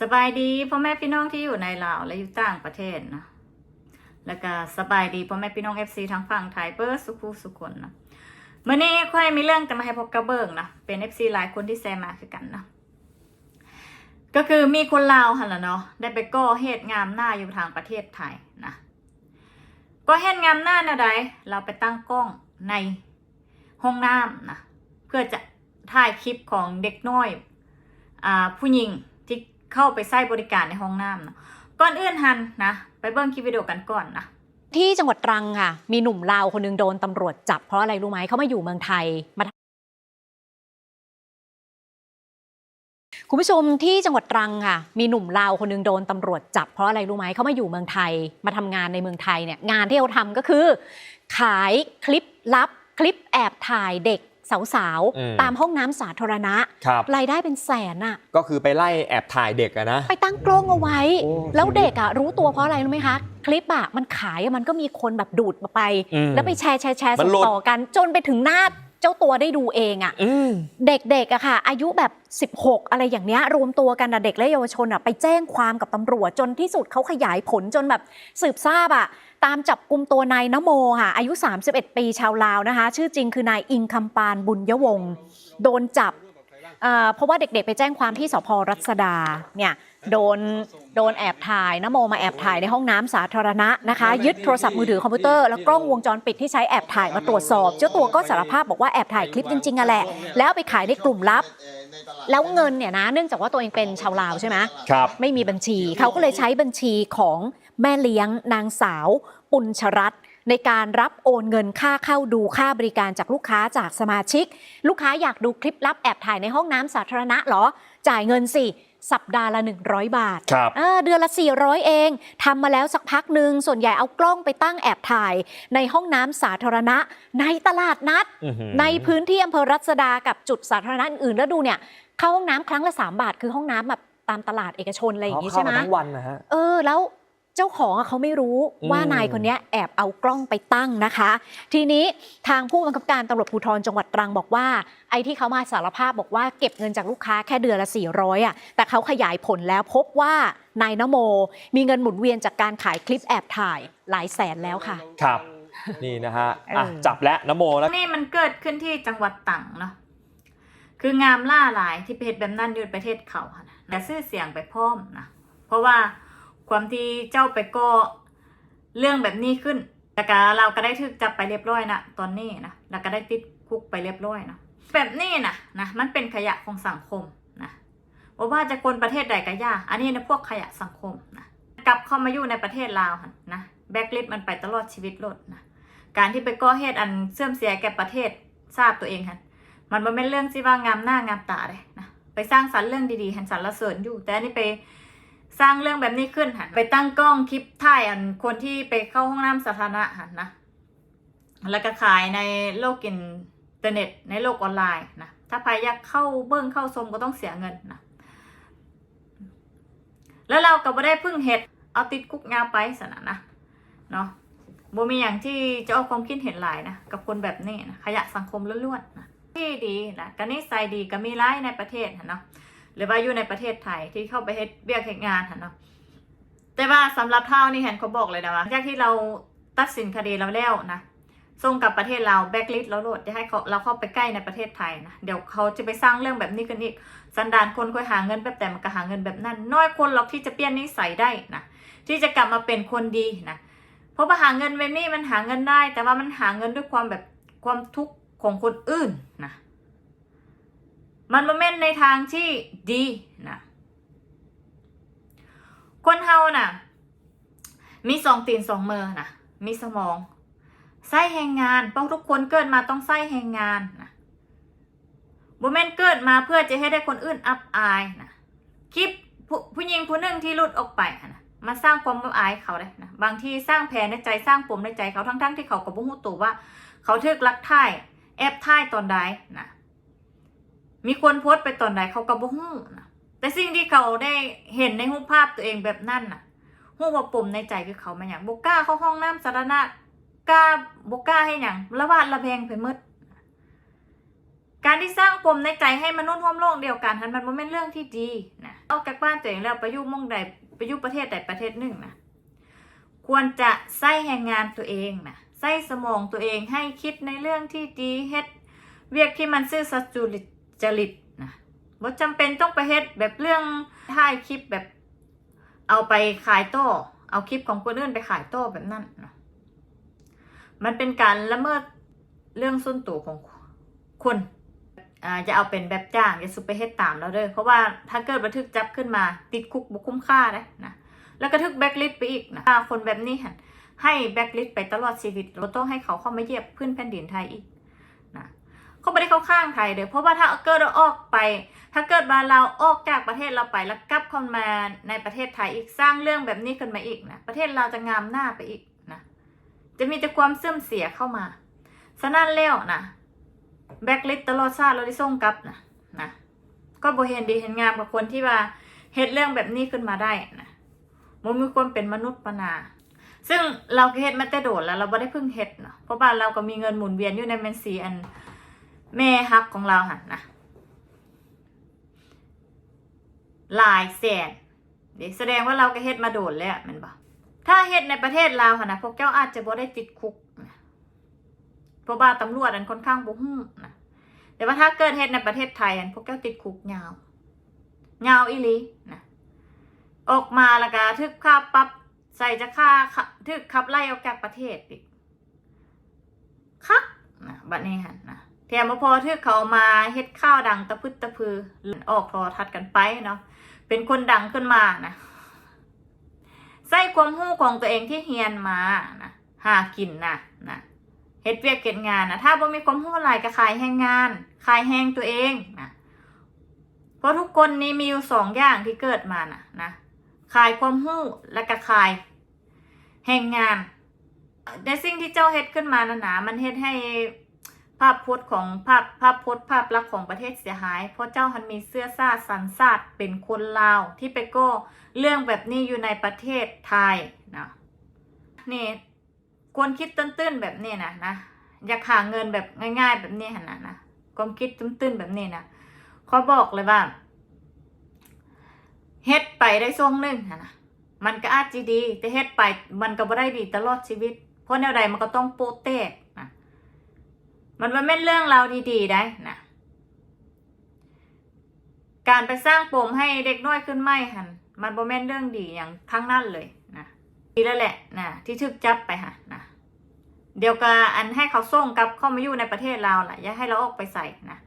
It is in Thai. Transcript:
สบายดีพ่อแม่พี่น้องที่อยู่ในลาวและอยู่ต่างประเทศนะแล้วก็สบายดีพ่อแม่พี่น้องเอฟซีทั้งฝั่งไทยเบิร์สุขุสุคนนะเมื่อนี้ค่อยมีเรื่องจะมาให้พบกระเบิงนะเป็นเอฟซีหลายคนที่แซมมาคือกันนะก็คือมีคนลาวหันละเนาะได้ไปก่อเหตุงามหน้าอยู่ทางประเทศไทยนะก่อเหตุงามหน้านะใดเราไปตั้งกล้องในห้องน้ำนะเพื่อจะถ่ายคลิปของเด็กน้อยอ่าผู้หญิงที่ เข้าไปใช้บริการในห้องน้ำนะก่อนอื่นหันนะ ไปเบิ้งคลิปวิดีโอกันก่อนนะที่จังหวัดตรังค่ะ มีหนุ่มลาวคนหนึงโดนตำรวจจับเพราะอะไรรู้ไหมเขามาอยู่เมืองไทยมาคุณผู้ชมที่จังหวัดตรังค่ะ มีหนุ่มลาวคนหนึงโดนตำรวจจับเพราะอะไรรู้ไหมเขามาอยู่เมืองไทย มาทำงานในเมืองไทยเนี่ยงานที่เขาทำก็คือ ขายคลิปลับ คลิปแอบถ่ายเด็ก สาวอืมๆตามห้องน้ำสาธารณะครับรายได้เป็นแสนอะก็คือไปไล่แอบถ่ายเด็กอะนะ ไปตั้งกล้องเอาไว้โอ้แล้วเด็กอะรู้ตัวเพราะอะไรรู้ไหมคะ คลิปอะมันขายอะมันก็มีคนแบบดูดมาไปอืมแล้วไปแชร์แชร์แชร์มัส่นงหลุดต่อกัน จนไปถึงหน้าเจ้าตัวได้ดูเองอะอืมเด็กๆอะค่ะ อายุแบบ 16 อะไรอย่างเนี้ยรวมตัวกันอะเด็กและเยาวชนอะไปแจ้งความกับตำรวจจนที่สุดเขาขยายผลจนแบบสืบทราบอะตามจับกลุ่มตัวนายนโมค่ะ อายุ 31 ปีชาวลาวนะคะ ชื่อจริงคือนายอิงคำปานบุญยวงศ์โดนจับ เอ่อเพราะว่าเด็กๆ ไปแจ้งความที่สพรัศดาเนี่ยโดนโดนแอบถ่ายนโมมาแอบถ่ายในห้องน้ำสาธารณะนะคะยึดโทรศัพท์มือถือคอมพิวเตอร์แล้วกล้องวงจรปิดที่ใช้แอบถ่ายมาตรวจสอบ เจ้าตัวก็สารภาพบอกว่าแอบถ่ายคลิปจริงๆอะแหละ แล้วเอาไปขายในกลุ่มลับ แล้วเงินเนี่ยนะเนื่องจากว่าตัวเองเป็นชาวลาวใช่ไหมครับไม่มีบัญชีเขาก็เลยใช้บัญชีของแม่เลี้ยงนางสาว ปุญชรัตน์ ในการรับโอนเงินค่าเข้าดูค่าบริการจากลูกค้าจากสมาชิก ลูกค้าอยากดูคลิปลับแอบถ่ายในห้องน้ำสาธารณะเหรอ จ่ายเงินสิสัปดาห์ละ 100 บาทครับเออเดือนละ 400 เอง ทำมาแล้วสักพักหนึ่ง ส่วนใหญ่เอากล้องไปตั้งแอบถ่าย ในห้องน้ำสาธารณะ ในตลาดนัดอื้อหือในพื้นที่อำเภอรัศดากับจุดสาธารณะอื่นๆ แล้วดูเนี่ย เข้าห้องน้ำครั้งละ 3 บาท คือห้องน้ำแบบตามตลาดเอกชนอะไรอย่างนี้ใช่ไหมเข้าาทั้งวันนะฮะ เออ แล้ว เจ้าของอะเขาไม่รู้อืมว่านายคนเนี้ยแอบเอากล้องไปตั้งนะคะ ทีนี้ทางผู้บังคับการตำรวจภูธรจังหวัดตรังบอกว่า ไอ้ที่เขามาสารภาพบอกว่าเก็บเงินจากลูกค้าแค่เดือนละ 400อะแต่เขาขยายผลแล้วพบว่านายนโม มีเงินหมุนเวียนจากการขายคลิปแอบถ่ายหลายแสนแล้วค่ะครับนี่นะฮะอะเออจับแล้วนโมแล้วนี่มันเกิดขึ้นที่จังหวัดต่างเนาะคืองามล่าหลายที่ประเทศแบบนั้นอยู่ประเทศเขาค่ะนะแต่ชื่อเสียงไปพร้อมนะเพราะว่า ความที่เจ้าไปก่อเรื่องแบบนี้ขึ้นแต่ก็เราก็ได้ถูกจับไปเรียบร้อยนะตอนนี้นะแล้วก็ได้ติดคุกไปเรียบร้อยนะแบบนี้นะนะมันเป็นขยะของสังคมนะว่าว่าจะคนประเทศใดก็ยากอันนี้นะพวกขยะสังคมนะกลับเข้ามาอยู่ในประเทศลาวหั่นะแบ็กลิสมันไปตลอดชีวิตโลดนะการที่ไปก่อเหตุอันเสื่อมเสียแก่ประเทศชาติตัวเองค่ะมันบ่เป็นเรื่องที่ว่างามหน้างามตาเลยนะไปสร้างสรรค์เรื่องดีๆหันสรรเสริญอยู่ แต่อันนี้ไป สร้างเรื่องแบบนี้ขึ้นหันไปตั้งกล้องคลิปถ่ายอันคนที่ไปเข้าห้องน้ำสาธารณะหันนะแล้วก็ขายในโลกอินเทอร์เน็ต ในโลกออนไลน์นะถ้าใครอยากเข้าเบิ้งเข้าชมก็ต้องเสียเงินนะแล้วเราก็บ่ได้พึ่งเห็ดเอาติดคุกงาไปสนะนะเนาะบ่มีอย่างที่จะเอาความคิดเห็นหลายนะกับคนแบบนี้นะขยะสังคมล้วนๆนะที่ดีนะก็นิสัยดีก็มีร้ายในประเทศหันเนาะ หรือว่าอยู่ในประเทศไทยที่เข้าไปเฮ็ดเบียกเฮ็ดงานหันเนาะแต่ว่าสำหรับเท่านี่เห็นเขาบอกเลยนะว่าจากที่เราตัดสินคดีเราแล้วนะส่งกลับประเทศเราแบ็กลิสต์เราโหลดจะให้เขาเราเข้าไปใกล้ในประเทศไทยนะเดี๋ยวเขาจะไปสร้างเรื่องแบบนี้กันอีกสันดานคนคอยหาเงินแบบแต่มันก็หาเงินแบบนั้น น้อยคนหรอกที่จะเปลี่ยนนิสัยได้นะที่จะกลับมาเป็นคนดีนะเพราะว่าหาเงินแบบนี้มันหาเงินได้ แต่ว่ามันหาเงินด้วยความแบบความทุกข์ของคนอื่นนะ มันมาเม่นในทางที่ดีนะคนเฮาน่ะ มีสองตีนสองมือนะมีสมองไส้แหงงานเพราะทุกคนเกิดมาต้องไส้แหงงานนะบุแม่นเกิดมาเพื่อจะให้ได้คนอื่นอับอายนะคลิปผู้ผู้หญิงผู้หนึ่งที่หลุดออกไปนะมาสร้างความอับอายเขาเลยนะบางทีสร้างแผลในใจสร้างปมในใจเขาทั้งๆที่เขาก็บ่รู้ตัวว่า เขาทึกลักท่ายแอบท่ายตอนใดนะ มีคนโพสต์ไปตอนไหนเขาก็บ่ฮู้นะแต่สิ่งที่เขาได้เห็นในรูปภาพตัวเองแบบนั้นน่ะฮู้ว่าปมในใจคือเขามาอย่างบ่กล้าเข้าห้องน้ำสาธารณะกล้าบ่กล้าให้หยังละวาดระแวงไปหมดการที่สร้างปมในใจให้มนุษย์ร่วมโลกเดียวกันหันมันบ่แม่นเรื่องที่ดีนะออกจากบ้านตัวเองแล้วไปอยู่หมองใดไปอยู่ประเทศใดประเทศหนึ่งนะควรจะใส่แรงงานตัวเองนะใส่สมองตัวเองให้คิดในเรื่องที่ดีเฮ็ดเวียกที่มันซื่อสัตย์จุริต จริตนะบ่จำเป็นต้องไปเฮ็ดแบบเรื่องถ่ายคลิปแบบ เอาไปขายโต้เอาคลิปของคนอื่นไปขายโต้แบบนั้นนะมันเป็นการละเมิดเรื่องส่วนตัวของคนอ่าจะเอาเป็นแบบจ้างอย่าสุไปเฮ็ดตามเราเด้อเพราะว่าถ้าเกิดบันทึกจับขึ้นมา ติดคุกบุคุ้มค่าได้นะแล้วก็ทึกแบ็กลิสไปอีกนะถ้าคนแบบนี้หันให้แบ็กลิสไปตลอดชีวิตเราต้องให้เขาเข้ามาเยียบพื้นแผ่นดินไทยอีก เขาไม่ได้เข้าข้างไทยเด้อเพราะว่าถ้าเกิดเราออกไป ถ้าเกิดว่าเราออกจากประเทศเราไปแล้วกลับเข้ามาในประเทศไทยอีกสร้างเรื่องแบบนี้ขึ้นมาอีกนะประเทศเราจะงามหน้าไปอีกนะจะมีแต่ความเสื่อมเสียเข้ามาฉะนั้นแล้วนะแบ็กลิสตลอดชาติเราได้ส่งกลับนะนะก็บ่เห็นดีเห็นงามกับคนที่ว่าเฮ็ดเรื่องแบบนี้ขึ้นมาได้นะมันมีความเป็นมนุษย์ปนา ซึ่งเราเฮ็ดมาแต่โดดแล้วเราบ่ได้เพิ่งเฮ็ดเนาะเพราะบ้านเราก็มีเงินหมุนเวียนอยู่ในบัญชีอัน แม่ฮักของเราหั่นนะหลายแสนเดี๋ยวแสดงว่าเราก็เฮ็ดมาโดดแล้วมันบ่ถ้าเฮ็ดในประเทศลาวหั่นนะพวกเจ้าอาจจะบ่ได้ติดคุกเพราะว่าตำรวจอันค่อนข้างบุ้งนะแต่ว่าถ้าเกิดเหตุในประเทศไทยอันพวกเจ้าติดคุกยาวยาวอีลีนะออกมาล้วก็ทึกค่าปับใส่จะค่าทึกขับไล่ออกจากประเทศอีกคักนะบัดนี้ฮะนะ แถมพอทึกเขามาเฮ็ดข้าวดังตะพึดตะพือออกโทรทัศน์กันไปเนาะเป็นคนดังขึ้นมานะใส่ความรู้ของตัวเองที่เฮียนมานะหากินนะนะเฮ็ดเวียกเก็ดงานนะถ้าบ่มีความรู้หลายก็ขายแห้งงานขายแห้งตัวเองนะเพราะทุกคนนี้มีอยู่สองอย่างที่เกิดมานะนะขายความรู้และก็ขายแห้งงานในสิ่งที่เจ้าเฮ็ดขึ้นมานะนะมันเฮ็ดให้ ภาพพจน์ของภาพภาพพจน์ภาพลักษณ์ของประเทศเสียหาย เพราะเจ้าหันมีเสื้อซาสันซาดเป็นคนลาว ที่ไปโก้เรื่องแบบนี้อยู่ในประเทศไทยนะนี่ควรคิดตื้นๆแบบนี้นะนะอยากหาเงินแบบง่าย ๆ แบบนี้หันนะนะความคิดตื้นๆแบบนี้นะเขาบอกเลยว่าเฮ็ดไปได้ทรงหนึ่งนะมันก็อาจจะดี แต่เฮ็ดไปมันก็บ่ได้ดีตลอดชีวิต เพราะแนวใดมันก็ต้องโปะแต กนมันไม่เป็นเรื่องเราดีๆได้นะการไปสร้างปมให้เด็กน้อยขึ้นไม่หันมันบ่แม่นเรื่องดีอย่างทั้งนั้นเลยนะดีแล้วแหละนะที่ทึกจับไปฮะนะเดี๋ยวกับอันให้เขาส่งกลับเข้ามาอยู่ในประเทศเราแหละอย่าให้เราออกไปใส่นะ